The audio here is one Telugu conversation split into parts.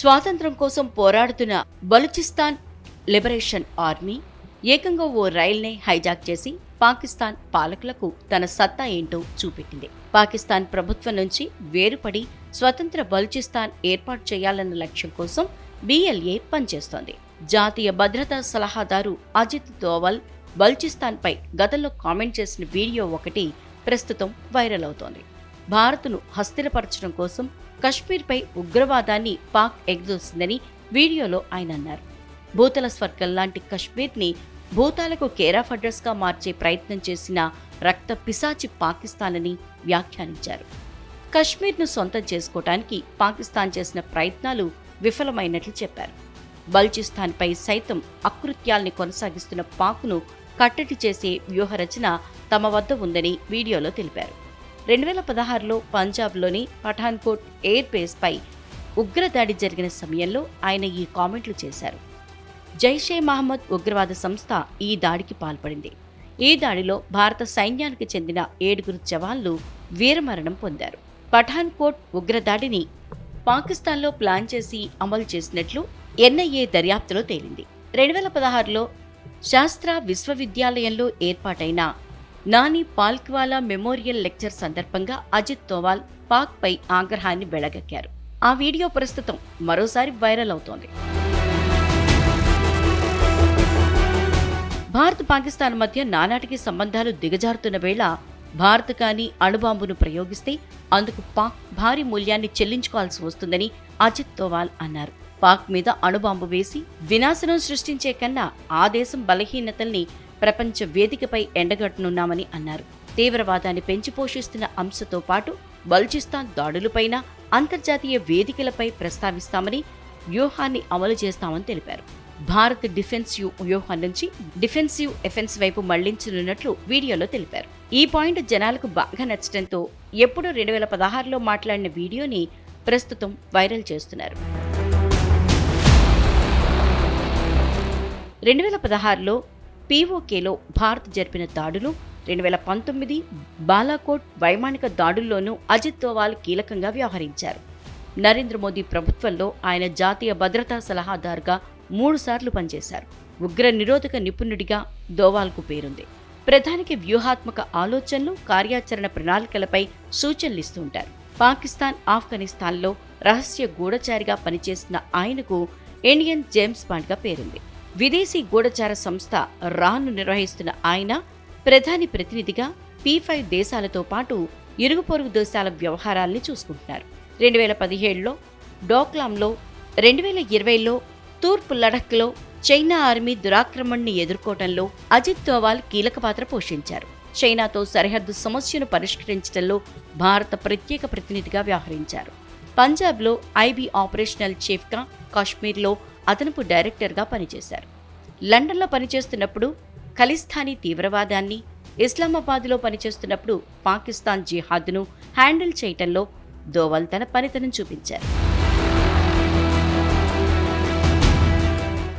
స్వాతంత్రం కోసం పోరాడుతున్న బలూచిస్తాన్ లిబరేషన్ ఆర్మీ ఏకంగా ఓ రైల్నే హైజాక్ చేసి పాకిస్తాన్ పాలకులకు తన సత్తా ఏంటో చూపెట్టింది. పాకిస్తాన్ ప్రభుత్వం నుంచి వేరుపడి స్వతంత్ర బలూచిస్తాన్ ఏర్పాటు చేయాలన్న లక్ష్యం కోసం బిఎల్ఏ పనిచేస్తోంది. జాతీయ భద్రతా సలహాదారు అజిత్ దోవల్ బల్చిస్తాన్పై గతంలో కామెంట్ చేసిన వీడియో ఒకటి ప్రస్తుతం వైరల్ అవుతోంది. భారత్ను హస్తిరపరచడం కోసం కశ్మీర్పై ఉగ్రవాదాన్ని పాక్ ఎగదోసిందని వీడియోలో ఆయన అన్నారు. భూతల స్వర్గం లాంటి కశ్మీర్ని భూతాలకు కేరాఫ్ అడ్రస్గా మార్చే ప్రయత్నం చేసిన రక్త పిశాచి పాకిస్తాన్ అని వ్యాఖ్యానించారు. కశ్మీర్ను సొంతం చేసుకోవటానికి పాకిస్తాన్ చేసిన ప్రయత్నాలు విఫలమైనట్లు చెప్పారు. బల్చిస్తాన్పై సైతం అకృత్యాల్ని కొనసాగిస్తున్న పాక్ను కట్టడి చేసే వ్యూహరచన తమ వద్ద ఉందని వీడియోలో తెలిపారు. రెండు వేల పదహారులో పంజాబ్లోని పఠాన్కోట్ ఎయిర్ బేస్పై ఉగ్రదాడి జరిగిన సమయంలో ఆయన ఈ కామెంట్లు చేశారు. జైషే మహమ్మద్ ఉగ్రవాద సంస్థ ఈ దాడికి పాల్పడింది. ఈ దాడిలో భారత సైన్యానికి చెందిన ఏడుగురు జవాన్లు వీరమరణం పొందారు. పఠాన్కోట్ ఉగ్రదాడిని పాకిస్తాన్లో ప్లాన్ చేసి అమలు చేసినట్లు ఎన్ఐఏ దర్యాప్తులో తేలింది. రెండు వేల పదహారులో శాస్త్ర విశ్వవిద్యాలయంలో ఏర్పాటైన నాని పాల్క్వాలా మెమోరియల్ లెక్చర్ సందర్భంగా అజిత్ తోవాల్ పాక్పై ఆగ్రహాన్ని వెళ్ళగక్కారు ఆ వీడియో ప్రస్తుతం మరోసారి వైరల్ అవుతోంది. భారత్ పాకిస్తాన్ మధ్య నానాటికి సంబంధాలు దిగజారుతున్న వేళ భారత్ కానీ అణుబాంబును ప్రయోగిస్తే అందుకు పాక్ భారీ మూల్యాన్ని చెల్లించుకోవాల్సి వస్తుందని అజిత్ తోవాల్ అన్నారు. పాక్ మీద అణుబాంబు వేసి వినాశనం సృష్టించే కన్నా ఆ దేశం బలహీనతల్ని ప్రపంచ వేదికపై ఎండగట్టనున్నామని అన్నారు. తీవ్రవాదాన్ని పెంచి పోషిస్తున్న అంశతో పాటు బల్చిస్తాన్ దాడులపైన అంతర్జాతీయ వేదికలపై ప్రస్తావిస్తామని వ్యూహాన్ని అమలు చేస్తామని తెలిపారు. భారత్ డిఫెన్సివ్ వ్యూహం నుంచి డిఫెన్సివ్ ఎఫెన్స్ వైపు మళ్ళించనున్నట్లు వీడియోలో తెలిపారు. ఈ పాయింట్ జనాలకు బాగా నచ్చడంతో ఎప్పుడు రెండు వేల పదహారులో మాట్లాడిన వీడియోని ప్రస్తుతం వైరల్ చేస్తున్నారు. రెండు వేల పదహారులో పీఓకేలో భారత్ జరిపిన దాడులు రెండు వేల పంతొమ్మిది బాలాకోట్ వైమానిక దాడుల్లోనూ అజిత్ దోవాల్ కీలకంగా వ్యవహరించారు. నరేంద్ర మోదీ ప్రభుత్వంలో ఆయన జాతీయ భద్రతా సలహాదారుగా మూడుసార్లు పనిచేశారు. ఉగ్ర నిరోధక నిపుణుడిగా దోవాల్కు పేరుంది. ప్రధానికి వ్యూహాత్మక ఆలోచనలు కార్యాచరణ ప్రణాళికలపై సూచనలిస్తూ ఉంటారు. పాకిస్తాన్ ఆఫ్ఘనిస్తాన్లో రహస్య గూఢచారిగా పనిచేసిన ఆయనకు ఇండియన్ జేమ్స్ బాండ్గా పేరుంది. విదేశీ గూఢచార సంస్థ రాను నిర్వహిస్తున్న ఆయన ప్రధాని ప్రతినిధిగా పీ ఫైవ్ దేశాలతో పాటు ఇరుగు పొరుగు దేశాల వ్యవహారాల్ని చూసుకుంటున్నారు. రెండు వేల పదిహేడులో డోక్లాంలో రెండు వేల ఇరవైలో తూర్పు లడఖ్లో చైనా ఆర్మీ దురాక్రమణని ఎదుర్కోవడంలో అజిత్ దోవాల్ కీలక పాత్ర పోషించారు. చైనాతో సరిహద్దు సమస్యను పరిష్కరించడంలో భారత ప్రత్యేక ప్రతినిధిగా వ్యవహరించారు. పంజాబ్లో ఐబీ ఆపరేషనల్ చీఫ్గా కాశ్మీర్లో అదనపు డైరెక్టర్గా పనిచేశారు. లండన్లో పనిచేస్తున్నప్పుడు ఖలిస్తానీ తీవ్రవాదాన్ని ఇస్లామాబాద్లో పనిచేస్తున్నప్పుడు పాకిస్తాన్ జిహాద్ను హ్యాండిల్ చేయటంలో దోవల్ తన పనితనం చూపించారు.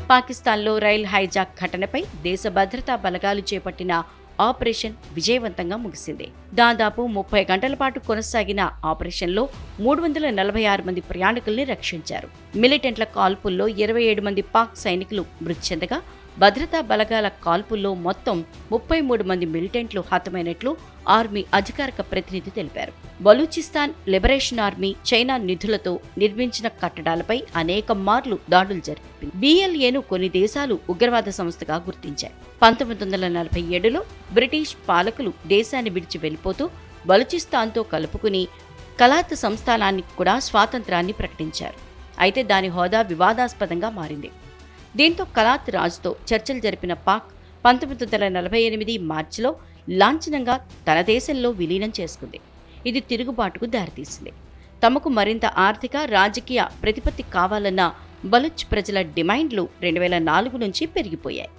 పాకిస్తాన్లో రైల్ హైజాక్ ఘటనపై దేశ భద్రతా బలగాలు చేపట్టిన ఆపరేషన్ విజయవంతంగా ముగిసింది. దాదాపు ముప్పై గంటల పాటు కొనసాగిన ఆపరేషన్లో మూడు వందల నలభై ఆరు మంది ప్రయాణికుల్ని రక్షించారు. మిలిటెంట్ల కాల్పుల్లో ఇరవై ఏడు మంది పాక్ సైనికులు మృతి చెందగా భద్రతా బలగాల కాల్పుల్లో మొత్తం ముప్పై మూడు మంది మిలిటెంట్లు హతమైనట్లు ఆర్మీ అధికారిక ప్రతినిధి తెలిపారు. బలూచిస్తాన్ లిబరేషన్ ఆర్మీ చైనా నిధులతో నిర్మించిన కట్టడాలపై అనేక మార్లు దాడులు జరిపింది బిఎల్ఏను కొన్ని దేశాలు ఉగ్రవాద సంస్థగా గుర్తించాయి. పంతొమ్మిది వందల నలభై ఏడులో బ్రిటిష్ పాలకులు దేశాన్ని విడిచి వెళ్ళిపోతూ బలూచిస్తాన్తో కలుపుకుని కలాత్ సంస్థానానికి కూడా స్వాతంత్రాన్ని ప్రకటించారు. అయితే దాని హోదా వివాదాస్పదంగా మారింది. దీంతో కలాత్ రాజుతో చర్చలు జరిపిన పాక్ పంతొమ్మిది వందల నలభై ఎనిమిది మార్చిలో లాంఛనంగా తన దేశంలో విలీనం చేసుకుంది. ఇది తిరుగుబాటుకు దారితీసింది. తమకు మరింత ఆర్థిక రాజకీయ ప్రతిపత్తి కావాలన్న బలుచ్ ప్రజల డిమాండ్లు రెండు వేల నాలుగు నుంచి పెరిగిపోయాయి.